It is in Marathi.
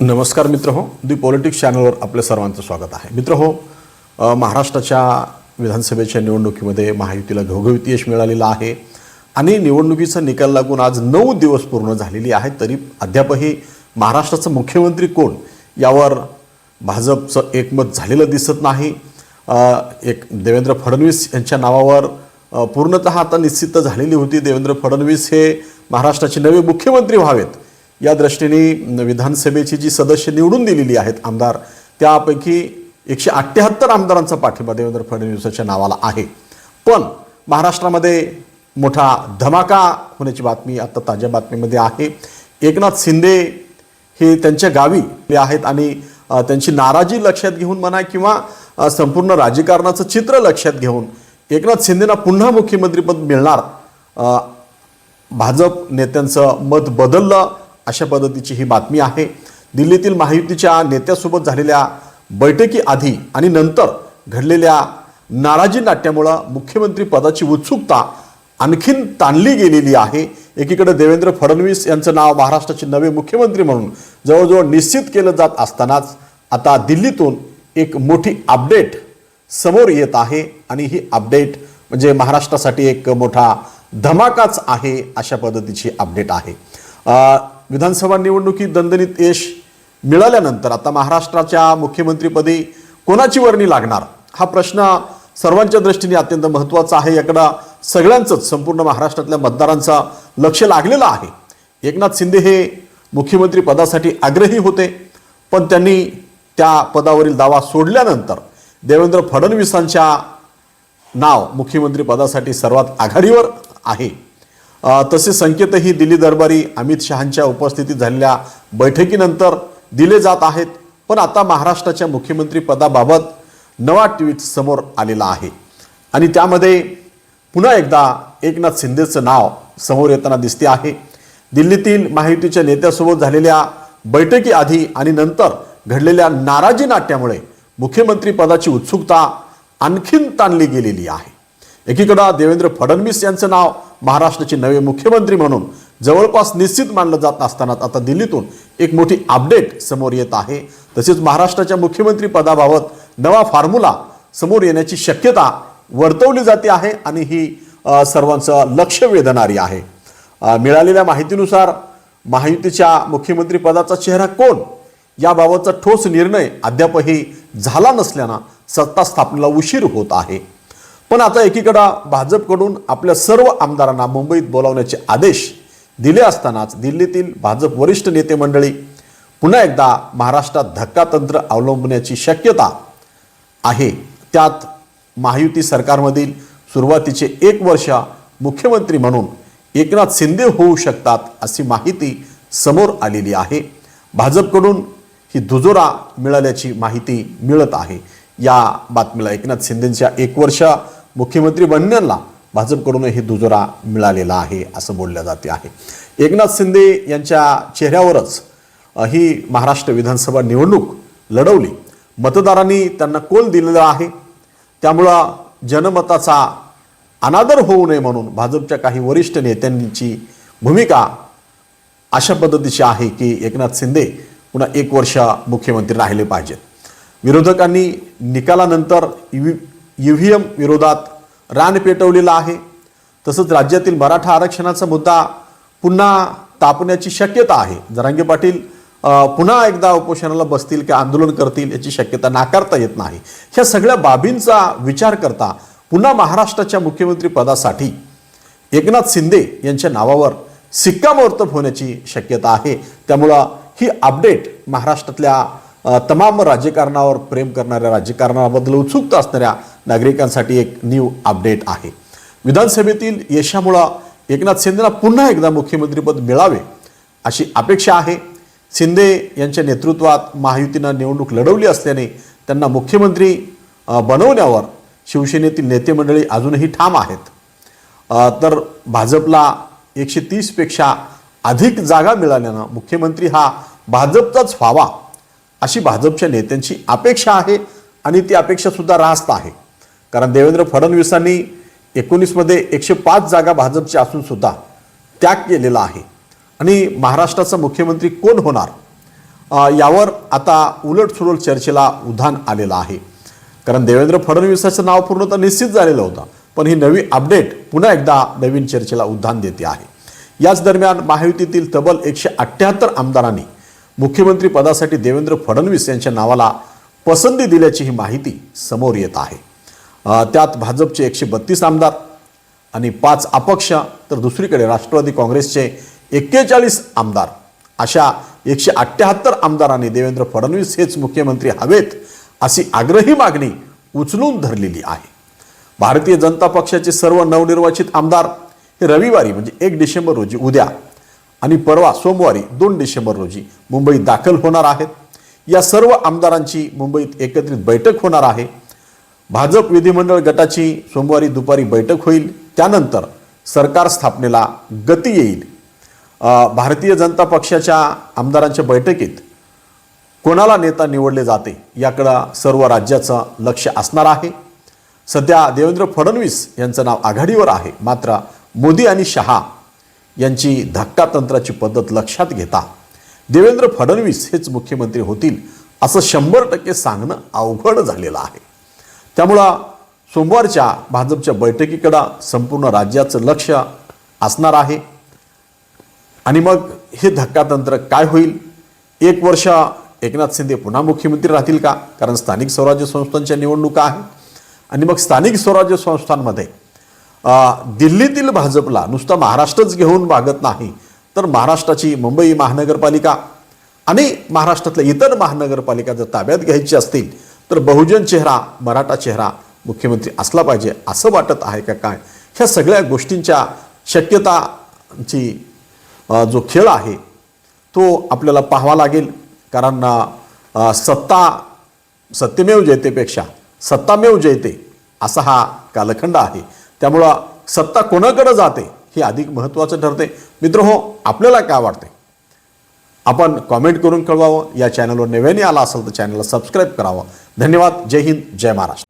नमस्कार मित्र हो दी पॉलिटिक्स चॅनलवर आपल्या सर्वांचं स्वागत आहे. मित्र हो महाराष्ट्राच्या विधानसभेच्या निवडणुकीमध्ये महायुतीला घवघवीत यश मिळालेलं आहे आणि निवडणुकीचा निकाल लागून आज नऊ दिवस पूर्ण झालेली आहेत तरी अद्यापही महाराष्ट्राचं मुख्यमंत्री कोण यावर भाजपचं एकमत झालेलं दिसत नाही. एक देवेंद्र फडणवीस यांच्या नावावर पूर्णतः आता निश्चित झालेली होती. देवेंद्र फडणवीस हे महाराष्ट्राचे नवे मुख्यमंत्री व्हावेत. या दृष्टीने विधानसभेची जी सदस्य निवडून दिलेली आहेत आमदार त्यापैकी एकशे अठ्ठ्याहत्तर आमदारांचा पाठिंबा देवेंद्र फडणवीसाच्या नावाला आहे. पण महाराष्ट्रामध्ये मोठा धमाका होण्याची बातमी आता ताज्या बातमीमध्ये आहे. एकनाथ शिंदे हे त्यांच्या गावी आहेत आणि त्यांची नाराजी लक्षात घेऊन म्हणा किंवा संपूर्ण राजकारणाचं चित्र लक्षात घेऊन एकनाथ शिंदेना पुन्हा मुख्यमंत्रीपद मिळणार भाजप नेत्यांचं मत बदललं अशा पद्धतीची ही बातमी आहे. दिल्लीतील महायुतीच्या नेत्यासोबत झालेल्या बैठकीआधी आणि नंतर घडलेल्या नाराजी नाट्यामुळं मुख्यमंत्री पदाची उत्सुकता आणखीन ताणली गेलेली आहे. एकीकडे देवेंद्र फडणवीस यांचं नाव महाराष्ट्राचे नवे मुख्यमंत्री म्हणून जवळजवळ निश्चित केलं जात असतानाच आता दिल्लीतून एक मोठी अपडेट समोर येत आहे आणि ही अपडेट म्हणजे महाराष्ट्रासाठी एक मोठा धमाकाच आहे अशा पद्धतीची अपडेट आहे. विधानसभा निवडणुकीत दणदणीत यश मिळाल्यानंतर आता महाराष्ट्राच्या मुख्यमंत्रीपदी कोणाची वर्णी लागणार? हा प्रश्न सर्वांच्या दृष्टीने अत्यंत महत्त्वाचा आहे. याकडं सगळ्यांचंच संपूर्ण महाराष्ट्रातल्या मतदारांचं लक्ष लागलेलं आहे. एकनाथ शिंदे हे मुख्यमंत्री पदासाठी आग्रही होते पण त्यांनी त्या पदावरील दावा सोडल्यानंतर देवेंद्र फडणवीसांच्या नाव मुख्यमंत्री पदासाठी सर्वात आघाडीवर आहे. तसे संकेतही दिल्ली दरबारी अमित शहांच्या उपस्थितीत झालेल्या बैठकीनंतर दिले जात आहेत. पण आता महाराष्ट्राच्या मुख्यमंत्री पदाबाबत नवा ट्विट समोर आलेला आहे. आणि त्यामध्ये पुन्हा एकदा एकनाथ शिंदेचं नाव समोर येताना दिसते आहे. दिल्लीतील महायुतीच्या नेत्यासोबत झालेल्या बैठकीआधी आणि नंतर घडलेल्या नाराजी नाट्यामुळे मुख्यमंत्री पदाची उत्सुकता आणखीन ताणली गेलेली आहे. एकीकडं देवेंद्र फडणवीस यांचं नाव महाराष्ट्राचे नवे मुख्यमंत्री म्हणून जवळपास निश्चित मानलं जात असताना आता दिल्लीतून एक मोठी अपडेट समोर येत आहे. तसेच महाराष्ट्राच्या मुख्यमंत्री पदाबाबत नवा फॉर्म्युला समोर येण्याची शक्यता वर्तवली जाते आहे आणि ही सर्वांचं लक्ष वेधणारी आहे मिळालेल्या माहितीनुसार महायुतीच्या मुख्यमंत्री पदाचा चेहरा कोण? याबाबतचा ठोस निर्णय अद्यापही झाला नसल्यानं सत्ता स्थापनेला उशीर होत आहे. पण आता एकीकडं भाजपकडून आपल्या सर्व आमदारांना मुंबईत बोलावण्याचे आदेश दिले असतानाच दिल्लीतील भाजप वरिष्ठ नेते मंडळी पुन्हा एकदा महाराष्ट्रात धक्कातंत्र अवलंबण्याची शक्यता आहे. त्यात महायुती सरकारमधील सुरुवातीचे एक वर्ष मुख्यमंत्री म्हणून एकनाथ शिंदे होऊ शकतात अशी माहिती समोर आलेली आहे. भाजपकडून ही दुजोरा मिळाल्याची माहिती मिळत आहे. या बातमीला एकनाथ शिंदेच्या एक वर्ष मुख्यमंत्री बनण्याला भाजपकडून हे दुजोरा मिळालेला आहे असं बोललं जाते आहे. एकनाथ शिंदे यांच्या चेहऱ्यावरच ही महाराष्ट्र विधानसभा निवडणूक लढवली. मतदारांनी त्यांना कोल दिलेला आहे. त्यामुळं जनमताचा अनादर होऊ नये म्हणून भाजपच्या काही वरिष्ठ नेत्यांची भूमिका अशा पद्धतीची आहे की एकनाथ शिंदे पुन्हा एक वर्ष मुख्यमंत्री राहिले पाहिजेत. विरोधकांनी निकालानंतर ई व्ही एम विरोधात रान पेटवलेलं आहे. तसंच राज्यातील मराठा आरक्षणाचा मुद्दा पुन्हा तापण्याची शक्यता आहे. जरांगे पाटील पुन्हा एकदा उपोषणाला बसतील की आंदोलन करतील याची शक्यता नाकारता येत नाही. ह्या सगळ्या बाबींचा विचार करता पुन्हा महाराष्ट्राच्या मुख्यमंत्रीपदासाठी एकनाथ शिंदे यांच्या नावावर सिक्कामोर्तब होण्याची शक्यता आहे. त्यामुळं ही अपडेट महाराष्ट्रातल्या तमाम राजकारणावर प्रेम करणाऱ्या राजकारणाबद्दल उत्सुकता असणाऱ्या नागरिकांसाठी एक न्यू अपडेट आहे. विधानसभेतील यशामुळं एकनाथ शिंदेला पुन्हा एकदा मुख्यमंत्रीपद मिळावे अशी अपेक्षा आहे. शिंदे यांच्या नेतृत्वात महायुतीनं निवडणूक लढवली असल्याने त्यांना मुख्यमंत्री बनवण्यावर शिवसेनेतील नेते मंडळी अजूनही ठाम आहेत. तर भाजपला एकशे तीसपेक्षा अधिक जागा मिळाल्यानं मुख्यमंत्री हा भाजपचाच व्हावा अशी भाजपच्या नेत्यांची अपेक्षा आहे आणि ती अपेक्षासुद्धा रास्त आहे. कारण देवेंद्र फडणवीसांनी एकोणीसमध्ये एकशे पाच जागा भाजपच्या असूनसुद्धा त्याग केलेला आहे. आणि महाराष्ट्राचा मुख्यमंत्री कोण होणार? यावर आता उलटसुलट चर्चेला उधाण आलेलं आहे. कारण देवेंद्र फडणवीसाचं नाव पूर्णतः निश्चित झालेलं होतं. पण ही नवी अपडेट पुन्हा एकदा नवीन चर्चेला उधाण देते आहे. याच दरम्यान महायुतीतील तब्बल एकशे अठ्ठ्याहत्तर आमदारांनी मुख्यमंत्री पदासाठी देवेंद्र फडणवीस यांच्या नावाला पसंती दिल्याची ही माहिती समोर येत आहे. त्यात भाजपचे एकशे बत्तीस आमदार आणि पाच अपक्ष तर दुसरीकडे राष्ट्रवादी काँग्रेसचे एक्केचाळीस आमदार. अशा एकशे अठ्ठ्याहत्तर आमदारांनी देवेंद्र फडणवीस हेच मुख्यमंत्री हवेत अशी आग्रही मागणी उचलून धरलेली आहे. भारतीय जनता पक्षाचे सर्व नवनिर्वाचित आमदार हे रविवारी म्हणजे एक डिसेंबर रोजी उद्या आणि परवा सोमवारी दोन डिसेंबर रोजी मुंबईत दाखल होणार आहेत. या सर्व आमदारांची मुंबईत एकत्रित बैठक होणार आहे. भाजप विधिमंडळ गटाची सोमवारी दुपारी बैठक होईल. त्यानंतर सरकार स्थापनेला गती येईल. भारतीय जनता पक्षाच्या आमदारांच्या बैठकीत कोणाला नेता निवडले जाते याकडं सर्व राज्याचं लक्ष असणार आहे. सध्या देवेंद्र फडणवीस यांचं नाव आघाडीवर आहे. मात्र मोदी आणि शहा यांची धक्कातंत्राची पद्धत लक्षात घेता देवेंद्र फडणवीस हेच मुख्यमंत्री होतील असं शंभर टक्के सांगणं अवघड झालेलं आहे. त्यामुळं सोमवारच्या भाजपच्या बैठकीकडं संपूर्ण राज्याचं लक्ष असणार आहे. आणि मग हे धक्कातंत्र काय होईल? एक वर्ष एकनाथ शिंदे पुन्हा मुख्यमंत्री राहतील का? कारण स्थानिक स्वराज्य संस्थांच्या निवडणुका आहेत. आणि मग स्थानिक स्वराज्य संस्थांमध्ये दिल्लीतील भाजपला नुसतं महाराष्ट्रच घेऊन वागत नाही तर महाराष्ट्राची मुंबई महानगरपालिका आणि महाराष्ट्रातल्या इतर महानगरपालिका जर ताब्यात घ्यायची असतील तर बहुजन चेहरा मराठा चेहरा मुख्यमंत्री असला पाहिजे असं वाटत आहे का काय? ह्या सगळ्या गोष्टींच्या शक्यताची जो खेळ आहे तो आपल्याला पाहावा लागेल. कारण सत्ता सत्यमेव जयतेपेक्षा सत्तामेव जयते असा हा कालखंड आहे. त्यामुळं सत्ता कोणाकडं जाते हे अधिक महत्त्वाचं ठरते. मित्र हो आपल्याला काय वाटते? आपण कॉमेंट करून कळवावं. या चॅनलवर नव्याने आला असेल तर चॅनलला सबस्क्राईब करावं. धन्यवाद. जय हिंद. जय महाराष्ट्र.